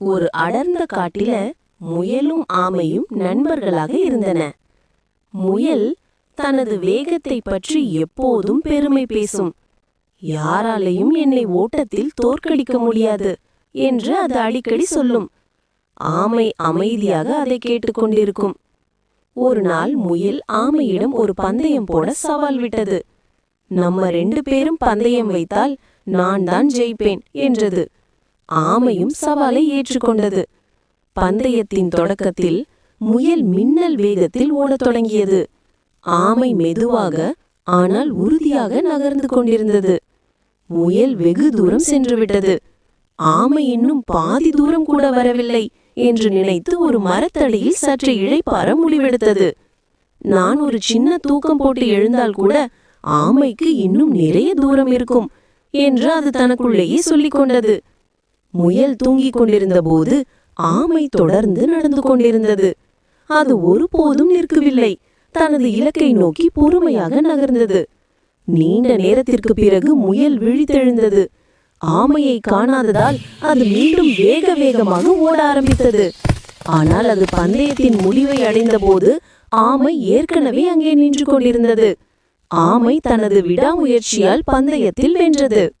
ஒரு அடர்ந்த காட்டில முயலும் ஆமையும் நண்பர்களாக இருந்தன. முயல் தனது வேகத்தை பற்றி எப்போதும் பெருமை பேசும். யாராலையும் என்னை ஓட்டத்தில் தோற்கடிக்க முடியாது என்று அது அடிக்கடி சொல்லும். ஆமை அமைதியாக அதை கேட்டுக்கொண்டிருக்கும் ஒரு நாள் முயல் ஆமையிடம் ஒரு பந்தயம் போட சவால் விட்டது. நம்ம ரெண்டு பேரும் பந்தயம் வைத்தால் நான் தான் ஜெயிப்பேன் என்றது. ஆமையும் சவாலை ஏற்றுக்கொண்டது. பந்தயத்தின் தொடக்கத்தில் முயல் மின்னல் வேகத்தில் ஓடத் தொடங்கியது. ஆமை மெதுவாக ஆனால் உறுதியாக நகர்ந்து கொண்டிருந்தது. முயல் வெகு தூரம் சென்று விட்டது ஆமை இன்னும் பாதி தூரம் கூட வரவில்லை என்று நினைத்து ஒரு மரத்தடியில் சற்று இழைப்பார முடிவெடுத்தது. நான் ஒரு சின்ன தூக்கம் போட்டு எழுந்தால் கூட ஆமைக்கு இன்னும் நிறைய தூரம் இருக்கும் என்று அது தனக்குள்ளேயே சொல்லிக் கொண்டது. முயல் தூங்கிக் கொண்டிருந்த போது ஆமை தொடர்ந்து நடந்து கொண்டிருந்தது. அது ஒருபோதும் நிற்கவில்லை. தனது இலக்கை நோக்கி பொறுமையாக நகர்ந்தது. நீண்ட நேரத்திற்கு பிறகு முயல் விழித்தெழுந்தது. ஆமையை காணாததால் அது மீண்டும் வேக வேகமாக ஓட ஆரம்பித்தது. ஆனால் அது பந்தயத்தின் முடிவை அடைந்தபோது ஆமை ஏற்கனவே அங்கே நின்று கொண்டிருந்தது. ஆமை தனது விடாமுயற்சியால் பந்தயத்தில் வென்றது.